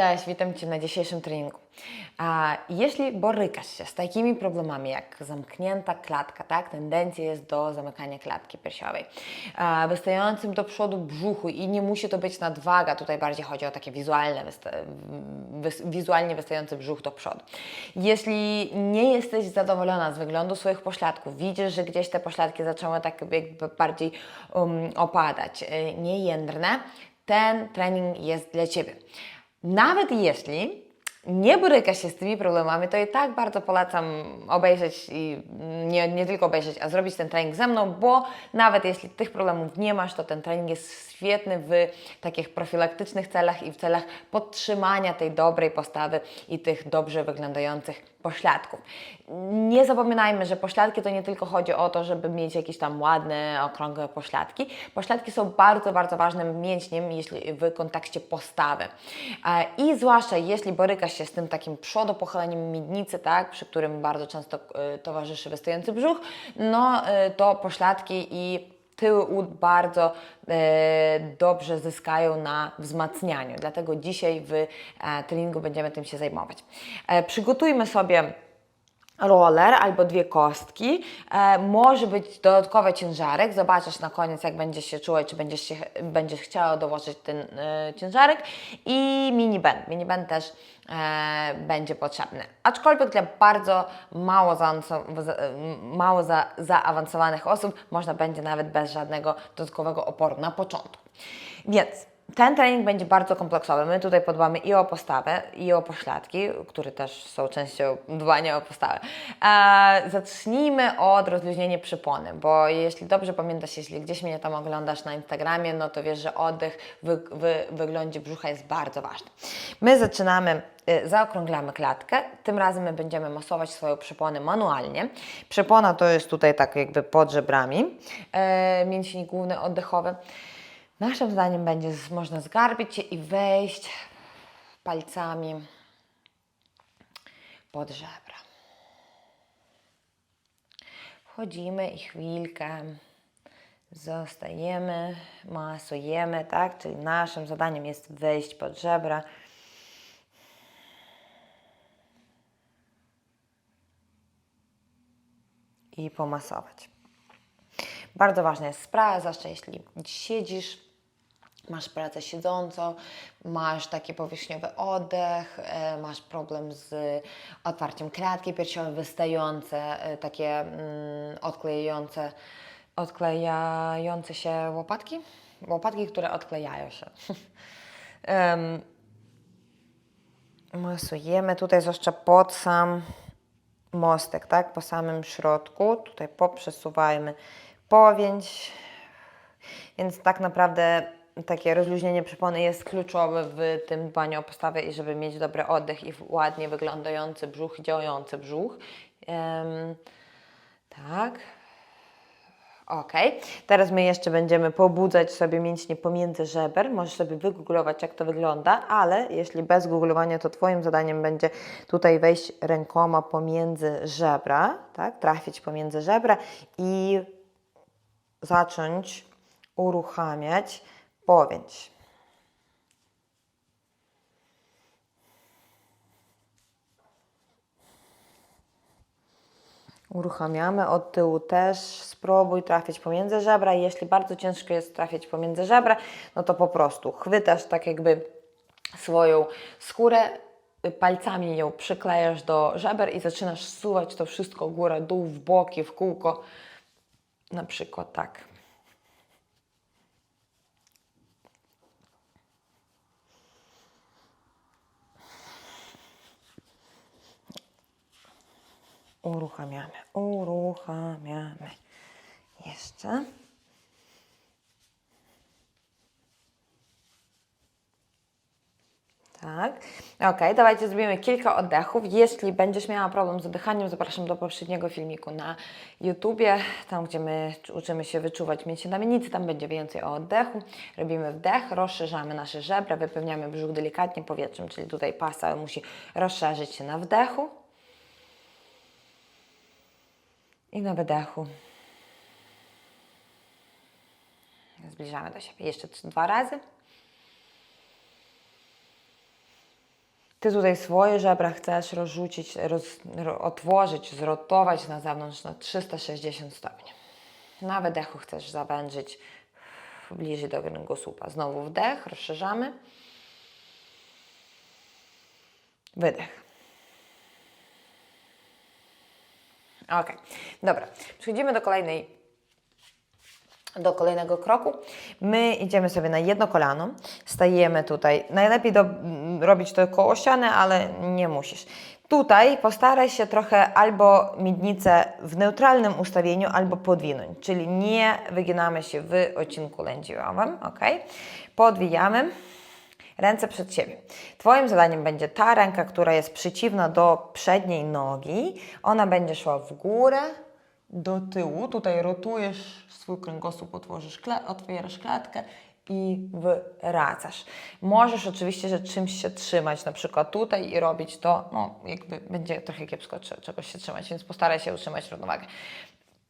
Cześć, witam Cię na dzisiejszym treningu. A jeśli borykasz się z takimi problemami jak zamknięta klatka, tak, tendencja jest do zamykania klatki piersiowej, a, wystającym do przodu brzuchu i nie musi to być nadwaga, tutaj bardziej chodzi o takie wizualne, wizualnie wystający brzuch do przodu. Jeśli nie jesteś zadowolona z wyglądu swoich pośladków, widzisz, że gdzieś te pośladki zaczęły tak jakby bardziej um, opadać, y, niejędrne, ten trening jest dla Ciebie. Nawet jeśli nie boryka się z tymi problemami, to i tak bardzo polecam obejrzeć i nie, nie tylko obejrzeć, a zrobić ten trening ze mną, bo nawet jeśli tych problemów nie masz, to ten trening jest świetny w takich profilaktycznych celach i w celach podtrzymania tej dobrej postawy i tych dobrze wyglądających pośladków. Nie zapominajmy, że pośladki to nie tylko chodzi o to, żeby mieć jakieś tam ładne, okrągłe pośladki. Pośladki są bardzo, bardzo ważnym mięśniem jeśli w kontekście postawy. E, I zwłaszcza jeśli borykasz się z tym takim przodopochyleniem miednicy, tak, przy którym bardzo często e, towarzyszy wystający brzuch, no e, to pośladki i tyły ud bardzo e, dobrze zyskają na wzmacnianiu. Dlatego dzisiaj w e, treningu będziemy tym się zajmować. Przygotujmy sobie roller albo dwie kostki. E, może być dodatkowy ciężarek. Zobaczysz na koniec, jak będziesz się czuła, czy będziesz, się, będziesz chciała dołożyć ten e, ciężarek. I mini band. Mini band też e, będzie potrzebny. Aczkolwiek dla bardzo mało, za- mało za, zaawansowanych osób można będzie nawet bez żadnego dodatkowego oporu na początku. Więc ten trening będzie bardzo kompleksowy. My tutaj podbamy i o postawę, i o pośladki, które też są częścią dbania o postawę. E, zacznijmy od rozluźnienia przypony, bo jeśli dobrze pamiętasz, jeśli gdzieś mnie tam oglądasz na Instagramie, no to wiesz, że oddech w, w wyglądzie brzucha jest bardzo ważny. My zaczynamy y, zaokrąglamy klatkę. Tym razem my będziemy masować swoją przyponę manualnie. Przypona to jest tutaj tak jakby pod żebrami, e, mięsień główny oddechowy. Naszym zdaniem będzie można zgarbić się i wejść palcami pod żebra. Wchodzimy i chwilkę zostajemy, masujemy, tak? Czyli naszym zadaniem jest wejść pod żebra. I pomasować. Bardzo ważna jest sprawa, zwłaszcza jeśli siedzisz, masz pracę siedzącą, masz taki powierzchniowy oddech, e, masz problem z otwarciem klatki piersiowej, wystające, e, takie mm, odklejające, odklejające się łopatki, łopatki, które odklejają się. Em, masujemy tutaj zwłaszcza pod sam mostek, tak? Po samym środku. Tutaj poprzesuwajmy powięź. Więc tak naprawdę takie rozluźnienie przypony jest kluczowe w tym dbaniu o postawę i żeby mieć dobry oddech i ładnie wyglądający brzuch działający brzuch. Em, tak. Ok. Teraz my jeszcze będziemy pobudzać sobie mięśnie pomiędzy żeber. Możesz sobie wygooglować, jak to wygląda, ale jeśli bez googlowania, to Twoim zadaniem będzie tutaj wejść rękoma pomiędzy żebra, tak? trafić pomiędzy żebra i zacząć uruchamiać powięź. Uruchamiamy od tyłu też. Spróbuj trafić pomiędzy żebra. Jeśli bardzo ciężko jest trafić pomiędzy żebra, no to po prostu chwytasz tak jakby swoją skórę, palcami ją przyklejasz do żeber i zaczynasz suwać to wszystko górę, dół, w boki, w kółko. Na przykład tak. Uruchamiamy, uruchamiamy. Jeszcze. Tak. Ok, dawajcie zrobimy kilka oddechów. Jeśli będziesz miała problem z oddychaniem, zapraszam do poprzedniego filmiku na YouTubie, tam gdzie my uczymy się wyczuwać mięśnie na miednicy, tam będzie więcej o oddechu. Robimy wdech, rozszerzamy nasze żebra, wypełniamy brzuch delikatnie powietrzem, czyli tutaj pasa musi rozszerzyć się na wdechu i na wydechu. Zbliżamy do siebie jeszcze dwa razy. Ty tutaj swoje żebra chcesz rozrzucić, roz, ro, otworzyć, zrotować na zewnątrz na 360 stopni. Na wydechu chcesz zawężyć bliżej do kręgosłupa. Znowu wdech, rozszerzamy. Wydech. Ok, dobra. Przechodzimy do kolejnej do kolejnego kroku. My idziemy sobie na jedno kolano, stajemy tutaj. Najlepiej do, m, robić to koło ściany, ale nie musisz. Tutaj postaraj się trochę albo miednicę w neutralnym ustawieniu, albo podwinąć, czyli nie wyginamy się w odcinku lędźwiowym, ok? Podwijamy. Ręce przed siebie. Twoim zadaniem będzie ta ręka, która jest przeciwna do przedniej nogi. Ona będzie szła w górę, do tyłu. Tutaj rotujesz swój kręgosłup, otworzysz kla- otwierasz klatkę i wracasz. Możesz oczywiście, że czymś się trzymać, na przykład tutaj i robić to, no jakby będzie trochę kiepsko cze- czegoś się trzymać, więc postaraj się utrzymać równowagę.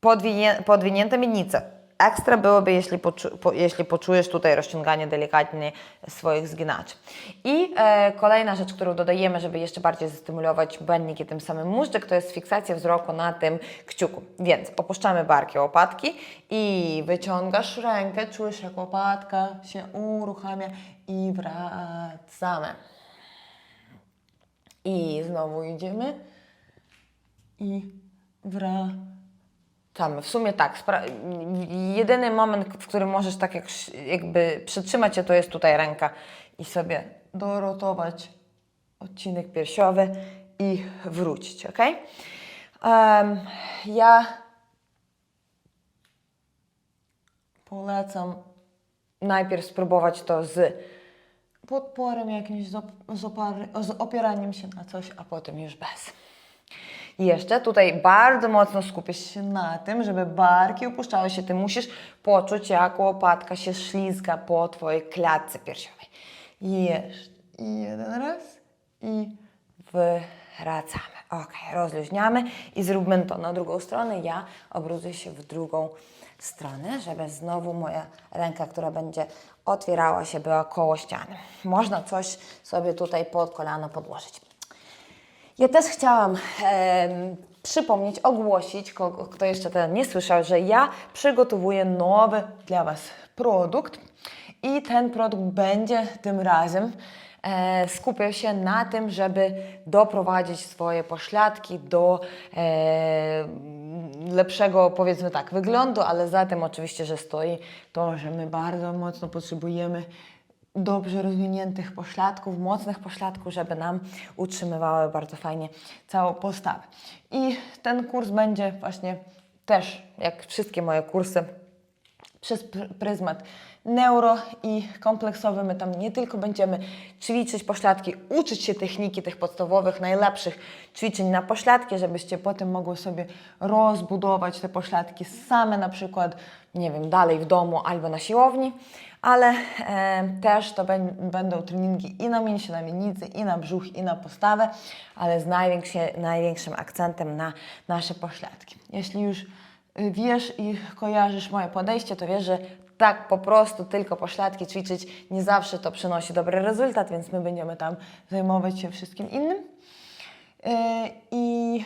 Podwinie, podwinięte miednice. Ekstra byłoby, jeśli, poczu, po, jeśli poczujesz tutaj rozciąganie delikatnie swoich zginaczy. I e, kolejna rzecz, którą dodajemy, żeby jeszcze bardziej zastymulować błędnik i tym samym móżdżek, to jest fiksacja wzroku na tym kciuku. Więc opuszczamy barki łopatki i wyciągasz rękę, czujesz jak łopatka się uruchamia i wracamy. I znowu idziemy i wracamy. Tam, w sumie tak. Jedyny moment, w którym możesz tak jak, jakby przytrzymać się, to jest tutaj ręka i sobie dorotować odcinek piersiowy i wrócić, ok? Em, ja polecam najpierw spróbować to z podporem jakimś, z, opar- z opieraniem się na coś, a potem już bez. I Jeszcze tutaj bardzo mocno skupisz się na tym, żeby barki opuszczały się. Ty musisz poczuć, jak łopatka się ślizga po Twojej klatce piersiowej. Jeszcze jeden raz i wracamy. Ok, rozluźniamy i zróbmy to na drugą stronę. Ja obrócę się w drugą stronę, żeby znowu moja ręka, która będzie otwierała się, była koło ściany. Można coś sobie tutaj pod kolano podłożyć. Ja też chciałam em, przypomnieć, ogłosić, kogo, kto jeszcze tego nie słyszał, że ja przygotowuję nowy dla Was produkt i ten produkt będzie tym razem e, skupiał się na tym, żeby doprowadzić swoje pośladki do e, lepszego, powiedzmy tak, wyglądu, ale za tym oczywiście, że stoi to, że my bardzo mocno potrzebujemy dobrze rozwiniętych pośladków, mocnych pośladków, żeby nam utrzymywały bardzo fajnie całą postawę. I ten kurs będzie właśnie też, jak wszystkie moje kursy, przez pr- pryzmat neuro i kompleksowy. My tam nie tylko będziemy ćwiczyć pośladki, uczyć się techniki tych podstawowych, najlepszych ćwiczeń na pośladki, żebyście potem mogły sobie rozbudować te pośladki same na przykład, nie wiem, dalej w domu albo na siłowni, ale e, też to bę- będą treningi i na mięśnie, na miednicy, i na brzuch, i na postawę, ale z największy, największym akcentem na nasze pośladki. Jeśli już y, wiesz i kojarzysz moje podejście, to wiesz, że tak po prostu tylko pośladki ćwiczyć nie zawsze to przynosi dobry rezultat, więc my będziemy tam zajmować się wszystkim innym. Yy, I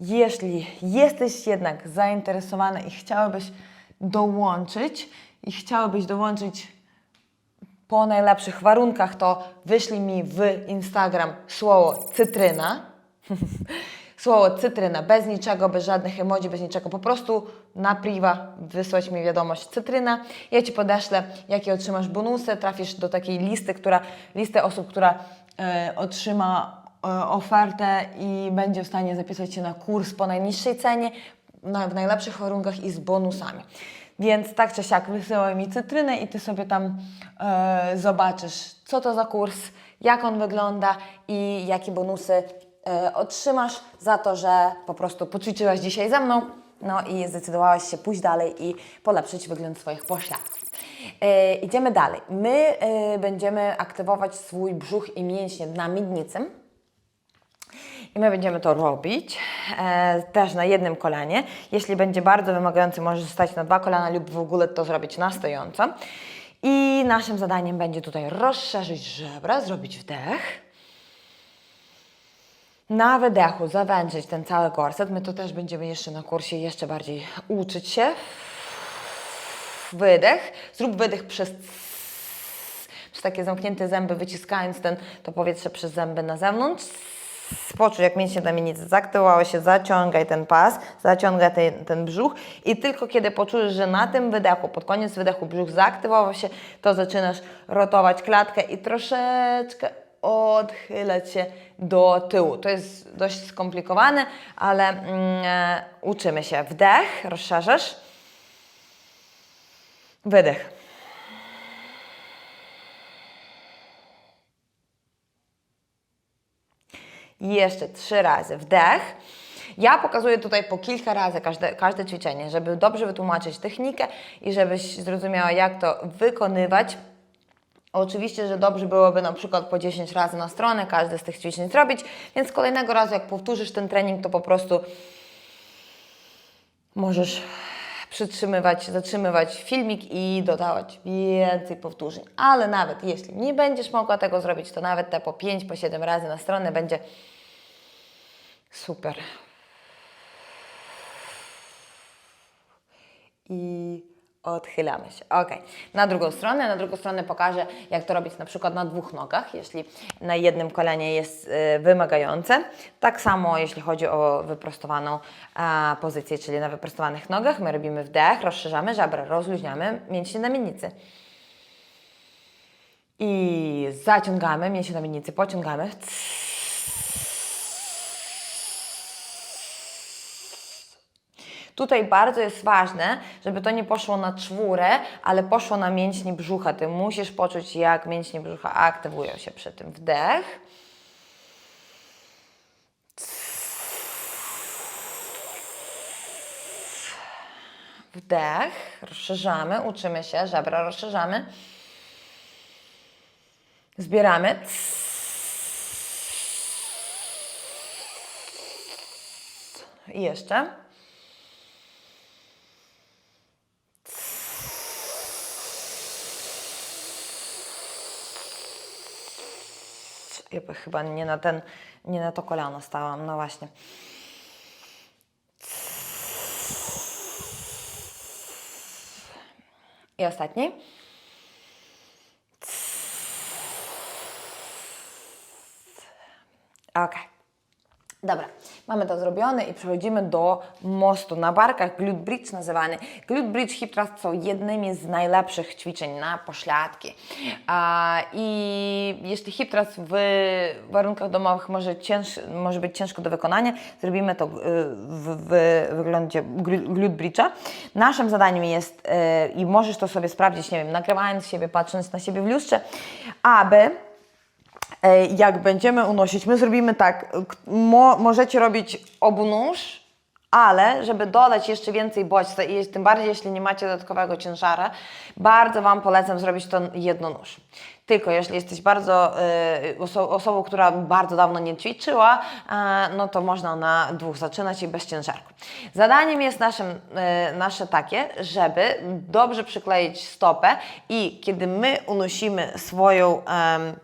jeśli jesteś jednak zainteresowany i chciałabyś dołączyć, i chciałabyś dołączyć po najlepszych warunkach, to wyślij mi w Instagram słowo cytryna. słowo cytryna, bez niczego, bez żadnych emoji, bez niczego. Po prostu na priwa wysłać mi wiadomość cytryna. Ja Ci podeślę, jakie otrzymasz bonusy. Trafisz do takiej listy, która, listy osób, która e, otrzyma ofertę i będzie w stanie zapisać się na kurs po najniższej cenie, w najlepszych warunkach i z bonusami. Więc tak czy siak wysyłaj mi cytrynę i Ty sobie tam e, zobaczysz, co to za kurs, jak on wygląda i jakie bonusy e, otrzymasz za to, że po prostu poćwiczyłaś dzisiaj ze mną, no i zdecydowałaś się pójść dalej i polepszyć wygląd swoich pośladków. E, idziemy dalej. My e, będziemy aktywować swój brzuch i mięśnie na miednicy. I my będziemy to robić e, też na jednym kolanie. Jeśli będzie bardzo wymagający, możesz stać na dwa kolana lub w ogóle to zrobić na stojąco. I naszym zadaniem będzie tutaj rozszerzyć żebra, zrobić wdech Na wydechu zawężyć ten cały korset. My to też będziemy jeszcze na kursie jeszcze bardziej uczyć się. Wydech. Zrób wydech przez przez takie zamknięte zęby, wyciskając ten, to powietrze przez zęby na zewnątrz. Poczuj, jak mięśnie tamienicy zaktywały się, zaciągaj ten pas, zaciągaj ten, ten brzuch i tylko kiedy poczujesz, że na tym wydechu, pod koniec wydechu brzuch zaaktywował się, to zaczynasz rotować klatkę i troszeczkę odchylać się do tyłu. To jest dość skomplikowane, ale mm, e, uczymy się. Wdech, rozszerzasz. Wydech. Jeszcze trzy razy wdech. Ja pokazuję tutaj po kilka razy każde, każde ćwiczenie, żeby dobrze wytłumaczyć technikę i żebyś zrozumiała, jak to wykonywać. Oczywiście, że dobrze byłoby na przykład po 10 razy na stronę każde z tych ćwiczeń zrobić, więc kolejnego razu, jak powtórzysz ten trening, to po prostu możesz przytrzymywać, zatrzymywać filmik i dodawać więcej powtórzeń. Ale nawet jeśli nie będziesz mogła tego zrobić, to nawet te po 5, po 7 razy na stronę będzie super. I odchylamy się. Ok. Na drugą stronę, na drugą stronę pokażę, jak to robić na przykład na dwóch nogach, jeśli na jednym kolenie jest y, wymagające. Tak samo, jeśli chodzi o wyprostowaną a, pozycję, czyli na wyprostowanych nogach, my robimy wdech, rozszerzamy żebra, rozluźniamy mięśnie na miednicy. I zaciągamy mięśnie na miednicy, pociągamy. Tutaj bardzo jest ważne, żeby to nie poszło na czwórę, ale poszło na mięśnie brzucha. Ty musisz poczuć, jak mięśnie brzucha aktywują się przy tym. Wdech. Wdech, rozszerzamy, uczymy się, żebra rozszerzamy. Zbieramy. I jeszcze. Chyba nie na ten, nie na to kolano stałam, no właśnie. I ostatni. Ok. Dobra, mamy to zrobione i przechodzimy do mostu na barkach, glute bridge nazywany. Glute bridge hip thrust są jednymi z najlepszych ćwiczeń na pośladki. I jeśli hip thrust w warunkach domowych może, cięż, może być ciężko do wykonania, zrobimy to y, w, w wyglądzie glu- glute bridge'a. Naszym zadaniem jest, y, i możesz to sobie sprawdzić, nie wiem, nagrywając siebie, patrząc na siebie w lustrze, aby jak będziemy unosić, my zrobimy tak, mo, możecie robić obu nóż, ale żeby dodać jeszcze więcej bodźca i tym bardziej jeśli nie macie dodatkowego ciężara, bardzo Wam polecam zrobić to jednonóż. Tylko jeśli jesteś bardzo y, oso osobą, która bardzo dawno nie ćwiczyła, e, no to można na dwóch zaczynać i bez ciężarku. Zadaniem jest naszym, y, nasze takie, żeby dobrze przykleić stopę i kiedy my unosimy swoją em,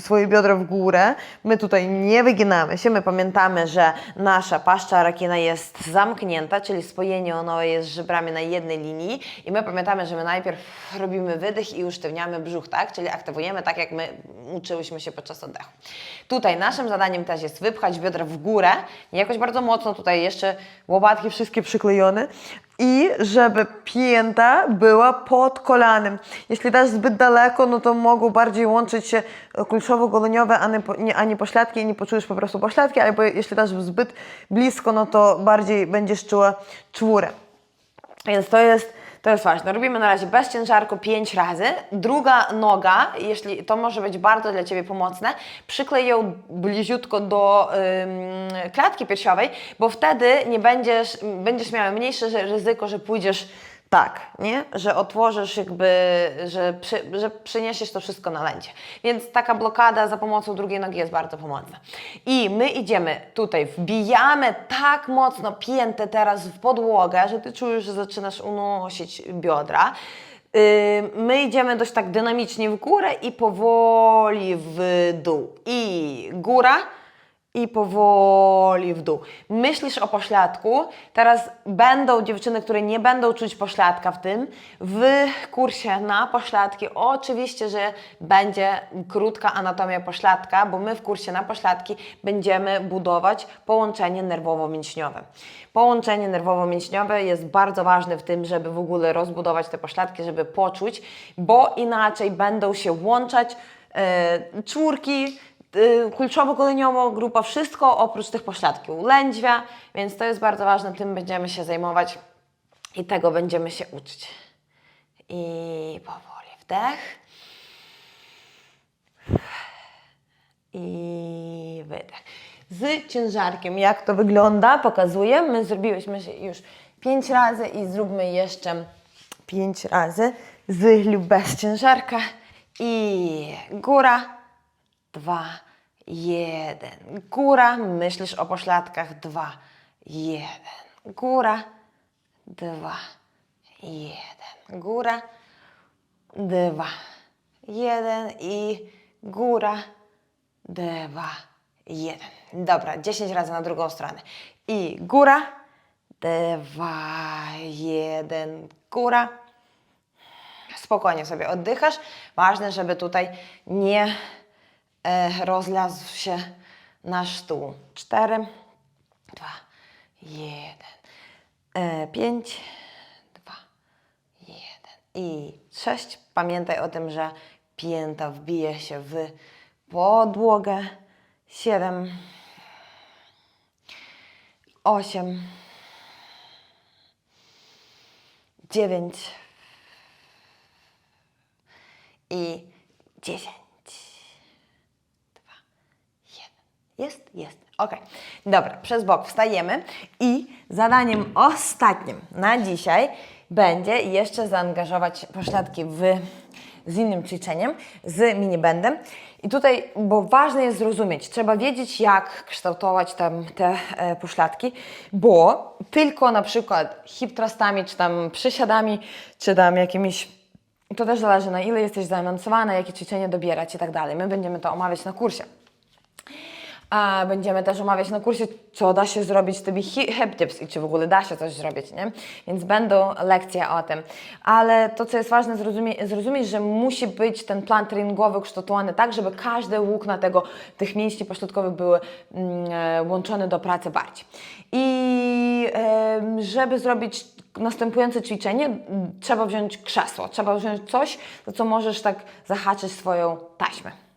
swoje biodra w górę. My tutaj nie wyginamy się. My pamiętamy, że nasza paszcza rakina jest zamknięta, czyli spojenie onowe jest żebrami na jednej linii i my pamiętamy, że my najpierw robimy wydech i usztywniamy brzuch, tak? Czyli aktywujemy tak, jak my uczyłyśmy się podczas oddechu. Tutaj naszym zadaniem też jest wypchać biodra w górę, nie jakoś bardzo mocno, tutaj jeszcze łopatki wszystkie przyklejone, i żeby pięta była pod kolanem. Jeśli dasz zbyt daleko, no to mogą bardziej łączyć się kulszowo-goleniowe, a nie, nie, a nie pośladki i nie poczujesz po prostu pośladki, albo jeśli dasz zbyt blisko, no to bardziej będziesz czuła czwórę. Więc to jest, to jest ważne. Robimy na razie bez ciężarku 5 razy. Druga noga, jeśli to może być bardzo dla Ciebie pomocne, przyklej ją bliziutko do ym, klatki piersiowej, bo wtedy nie będziesz, będziesz miała mniejsze ryzyko, że pójdziesz tak, nie? Że otworzysz jakby, że, przy, że przyniesiesz to wszystko na lędzie. Więc taka blokada za pomocą drugiej nogi jest bardzo pomocna. I my idziemy tutaj, wbijamy tak mocno piętę teraz w podłogę, że Ty czujesz, że zaczynasz unosić biodra. My idziemy dość tak dynamicznie w górę i powoli w dół. I góra, i powoli w dół. Myślisz o pośladku, teraz będą dziewczyny, które nie będą czuć pośladka w tym, w kursie na pośladki oczywiście, że będzie krótka anatomia pośladka, bo my w kursie na pośladki będziemy budować połączenie nerwowo-mięśniowe. Połączenie nerwowo-mięśniowe jest bardzo ważne w tym, żeby w ogóle rozbudować te pośladki, żeby poczuć, bo inaczej będą się łączać e, czwórki, kulczowo-goleniowo, grupa, wszystko oprócz tych pośladków, lędźwia, więc to jest bardzo ważne, tym będziemy się zajmować i tego będziemy się uczyć. I powoli wdech. I wydech. Z ciężarkiem, jak to wygląda, pokazuję. My zrobiłyśmy już pięć razy i zróbmy jeszcze pięć razy z lub bez ciężarka. I góra, dwa, jeden. Góra, myślisz o pośladkach, dwa, jeden. Góra, dwa, jeden. Góra, dwa, jeden i góra, dwa, jeden. Dobra, 10 razy na drugą stronę. I góra, dwa, jeden, góra. Spokojnie sobie oddychasz. Ważne, żeby tutaj nie rozlazł się nasz stół. Cztery, dwa, jeden, e, pięć, dwa, jeden i sześć. Pamiętaj o tym, że pięta wbije się w podłogę. Siedem, osiem, dziewięć i dziesięć. Dwa, jeden. Jest? Jest. Ok. Dobra, przez bok wstajemy i zadaniem ostatnim na dzisiaj będzie jeszcze zaangażować pośladki w, z innym ćwiczeniem, z minibandem. I tutaj, bo ważne jest zrozumieć, trzeba wiedzieć, jak kształtować tam te e, pośladki, bo tylko na przykład hip thrustami, czy tam przysiadami, czy tam jakimiś to też zależy na ile jesteś zaawansowana, jakie ćwiczenie dobierać i tak dalej. My będziemy to omawiać na kursie. A będziemy też omawiać na kursie, co da się zrobić z tymi hi- hip dips i czy w ogóle da się coś zrobić, nie? Więc będą lekcje o tym. Ale to, co jest ważne, zrozumie- zrozumieć, że musi być ten plan treningowy kształtowany tak, żeby każde włókna tego, tych mięśni pośladkowych były mm, e, łączone do pracy bardziej. I żeby zrobić następujące ćwiczenie, trzeba wziąć krzesło, trzeba wziąć coś, za co możesz tak zahaczyć swoją taśmę.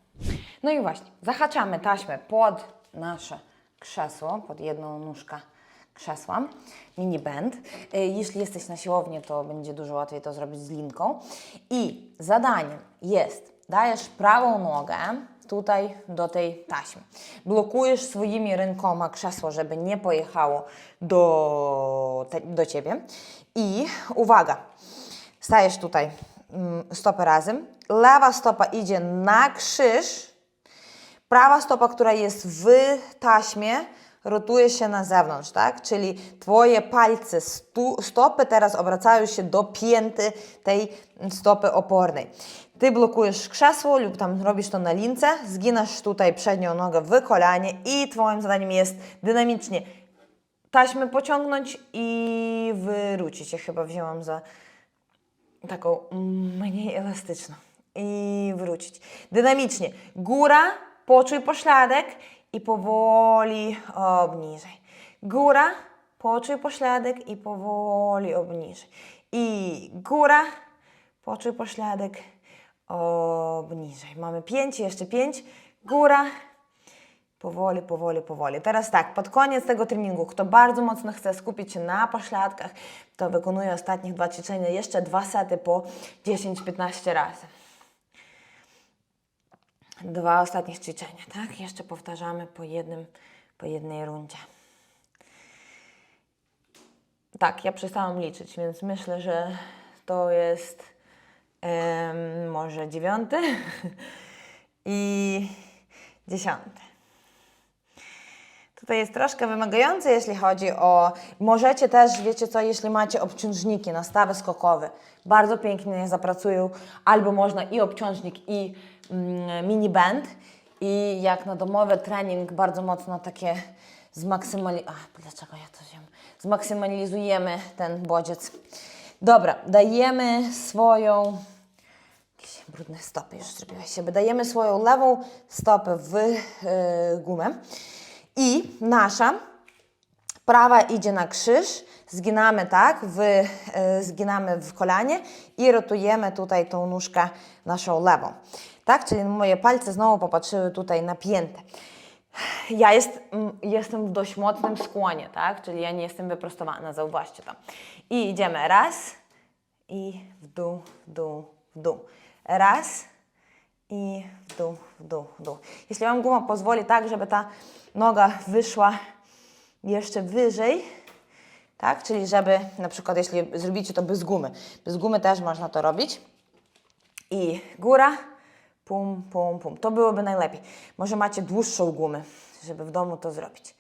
No i właśnie, zahaczamy taśmę pod nasze krzesło, pod jedną nóżkę krzesła, mini band. Y, Jeśli jesteś na siłowni, to będzie dużo łatwiej to zrobić z linką. I zadaniem jest, dajesz prawą nogę tutaj do tej taśmy. Blokujesz swoimi rękoma krzesło, żeby nie pojechało do, te, do Ciebie. I uwaga, stajesz tutaj mm, stopy razem, lewa stopa idzie na krzyż, prawa stopa, która jest w taśmie, rotuje się na zewnątrz, tak? Czyli Twoje palce stu, stopy teraz obracają się do pięty tej stopy opornej. Ty blokujesz krzesło lub tam robisz to na lince, zginasz tutaj przednią nogę w kolanie i Twoim zadaniem jest dynamicznie taśmę pociągnąć i wrócić. Ja chyba wzięłam za taką mniej elastyczną. I wrócić. Dynamicznie. Góra, poczuj pośladek i powoli obniżaj. Góra, poczuj pośladek i powoli obniżaj. I góra, poczuj pośladek, obniżaj. Mamy pięć, jeszcze pięć. Góra, Powoli, powoli, powoli. Teraz tak, pod koniec tego treningu, kto bardzo mocno chce skupić się na pośladkach, to wykonuje ostatnich dwa ćwiczenia, jeszcze dwa sety po 10-15 razy. Dwa ostatnich ćwiczenia, tak? Jeszcze powtarzamy po jednym, po jednej rundzie. Tak, ja przestałam liczyć, więc myślę, że to jest może dziewiąty i dziesiąty. Tutaj jest troszkę wymagające, jeśli chodzi o. Możecie też, wiecie co, jeśli macie obciążniki, nastawy skokowe, bardzo pięknie zapracują, albo można i obciążnik, i mm, mini band. i jak na domowy trening bardzo mocno takie zmaksymali... Dlaczego ja to wiem? Zmaksymalizujemy ten bodziec. Dobra, dajemy swoją jakieś brudne stopy już zrobiłaś sobie. Dajemy swoją lewą stopę w e, gumę i nasza prawa idzie na krzyż, zginamy tak, w, e, zginamy w kolanie i rotujemy tutaj tą nóżkę naszą lewą. Tak, czyli moje palce znowu popatrzyły tutaj napięte. Ja jest, jestem w dość mocnym skłonie, tak, czyli ja nie jestem wyprostowana, zauważcie to. I idziemy raz i w dół, w dół, w dół. Raz i w dół, w dół, w dół. Jeśli Wam guma pozwoli tak, żeby ta noga wyszła jeszcze wyżej, tak? Czyli żeby na przykład jeśli zrobicie to bez gumy, bez gumy też można to robić. I góra, pum, pum, pum. To byłoby najlepiej. Może macie dłuższą gumę, żeby w domu to zrobić.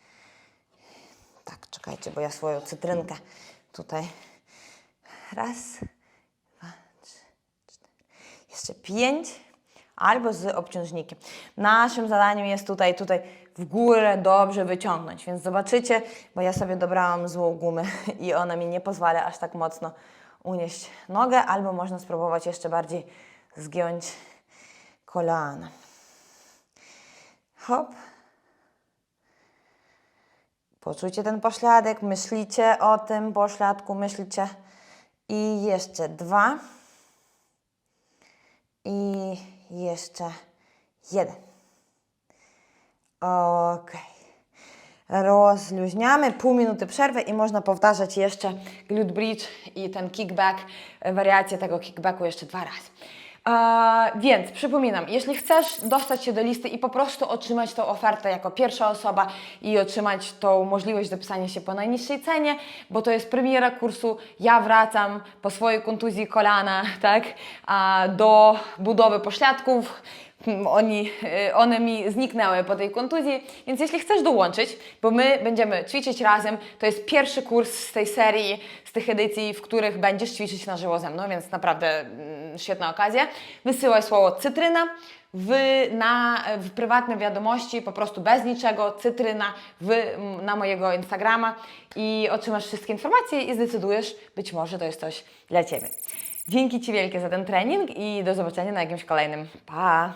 Tak, czekajcie, bo ja swoją cytrynkę tutaj. Raz, dwa, trzy, cztery. Jeszcze pięć. Albo z obciążnikiem. Naszym zadaniem jest tutaj, tutaj w górę dobrze wyciągnąć. Więc zobaczycie, bo ja sobie dobrałam złą gumę i ona mi nie pozwala aż tak mocno unieść nogę, albo można spróbować jeszcze bardziej zgiąć kolana. Hop. Poczujcie ten pośladek, myślicie o tym pośladku, myślicie. I jeszcze dwa. I jeszcze jeden. Ok. Rozluźniamy, pół minuty przerwy i można powtarzać jeszcze glute bridge i ten kickback, wariację tego kickbacku jeszcze dwa razy. Więc przypominam, jeśli chcesz dostać się do listy i po prostu otrzymać tą ofertę jako pierwsza osoba i otrzymać tą możliwość zapisania się po najniższej cenie, bo to jest premiera kursu, ja wracam po swojej kontuzji kolana, tak, do budowy pośladków, oni, y, one mi zniknęły po tej kontuzji, więc jeśli chcesz dołączyć, bo my będziemy ćwiczyć razem, to jest pierwszy kurs z tej serii, z tych edycji, w których będziesz ćwiczyć na żywo ze mną, więc naprawdę mm, świetna okazja. Wysyłaj słowo cytryna w, na, w prywatne wiadomości, po prostu bez niczego, cytryna w, na mojego Instagrama i otrzymasz wszystkie informacje i zdecydujesz, być może to jest coś dla Ciebie. Dzięki Ci wielkie za ten trening i do zobaczenia na jakimś kolejnym. Pa!